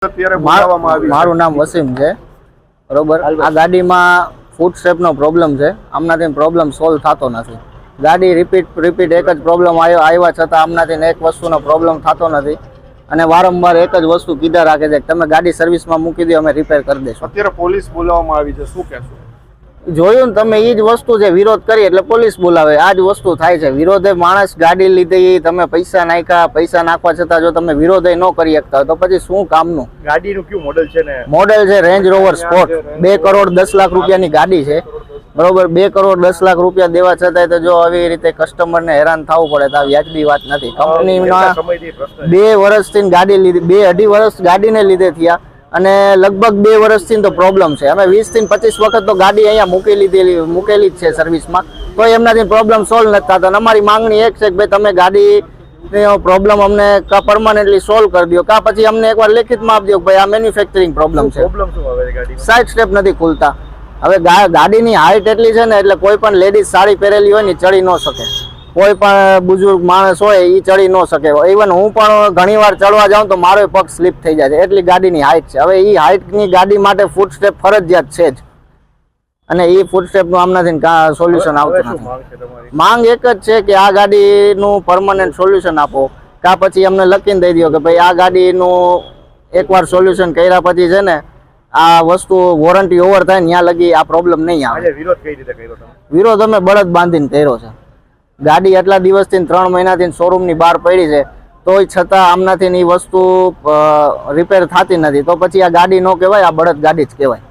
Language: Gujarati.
મારું નામ વસીમ છે. બરોબર? આ ગાડીમાં ફૂટ સ્ટેપનો પ્રોબ્લેમ છે. આમનાથી પ્રોબ્લેમ સોલ્વ થતો નથી. ગાડી રિપીટ રિપીટ એક જ પ્રોબ્લેમ આવ્યો આવ્યા છતાં આમનાથી એક વસ્તુનો પ્રોબ્લેમ થતો નથી. અને વારંવાર એક જ વસ્તુ કીધા રાખે છે તમે ગાડી સર્વિસમાં મૂકી દો અમે રિપેર કરી દઈશું. અત્યારે પોલીસ બોલાવવામાં આવી છે. શું કહેશો? જોયું ને તમે એ જ વસ્તુ છે વિરોધ કરી એટલે પોલીસ બોલાવે. આ જ વસ્તુ થાય છે. વિરોધે માણસ ગાડી લીધી તમે પૈસા નાખ્યા પૈસા નાખવા છતાં જો તમે વિરોધે ન કરી શકતા તો પછી શું કામનું? ગાડીનું કયું મોડેલ છે ને? મોડેલ છે રેન્જ રોવર સ્પોર્ટ બે કરોડ દસ લાખ રૂપિયાની ગાડી છે. બરોબર? બે કરોડ દસ લાખ રૂપિયા દેવા છતાંય તો જો આવી રીતે કસ્ટમરને હેરાન થવું પડે તો આ વ્યાજબી વાત નથી. કંપની કંપનીમાં? બે વર્ષથી ગાડી લીધી બે અઢી વર્ષ ગાડીને લીધે થયા. અને લગભગ બે વર્ષથી તો પ્રોબ્લેમ છે. અમે વીસથી પચીસ વખત તો ગાડી અહીંયા મૂકી લીધેલી મૂકેલી જ છે સર્વિસમાં તો એમનાથી પ્રોબ્લેમ સોલ્વ નથી થતા. અને અમારી માંગણી એક છે કે ભાઈ તમે ગાડી પ્રોબ્લેમ અમને કા પરમાનન્ટલી સોલ્વ કરી દો કા પછી અમને એકવાર લેખિતમાં આપી દો ભાઈ આ મેન્યુફેક્ચરિંગ પ્રોબ્લેમ છે. સાઈડ સ્ટેપ નથી ખુલતા. હવે ગા- ગાડીની હાઇટ એટલી છે ને એટલે કોઈ પણ લેડીઝ સાડી પહેરેલી હોય ને ચડી ન શકે. કોઈ પણ બુઝુર્ગ માણસ હોય એ ચડી ન શકે. ઇવન હું પણ ઘણીવાર ચડવા જાઉં તો મારો પગ સ્લીપ થઈ જાય છે. એટલી ગાડીની હાઇટ છે. હવે એ હાઇટની ગાડી માટે ફૂટસ્ટેપ ફરજિયાત છે જ. અને એ ફૂટસ્ટેપનું સ્ટેપનું આમનાથી સોલ્યુશન આવતું નથી. માંગ એક જ છે કે આ ગાડીનું પરમનન્ટ સોલ્યુશન આપો. કા પછી અમને લખીને દઈ દો કે ભાઈ આ ગાડીનું એકવાર સોલ્યુશન કર્યા પછી છે ને આ વસ્તુ વોરંટી ઓવર થાય ને ત્યાં લગી આ પ્રોબ્લેમ નહીં આવે. વિરોધ કઈ રીતે કર્યો તમે? વિરોધ અમે બળદ બાંધીને કર્યો છે. ગાડી એટલા દિવસથી ત્રણ મહિનાથી શોરૂમની બહાર પડી છે, તોય છતાં આમનાથી એ વસ્તુ રિપેર થતી નથી. તો પછી આ ગાડી ન કહેવાય, આ બળદ ગાડી જ કહેવાય.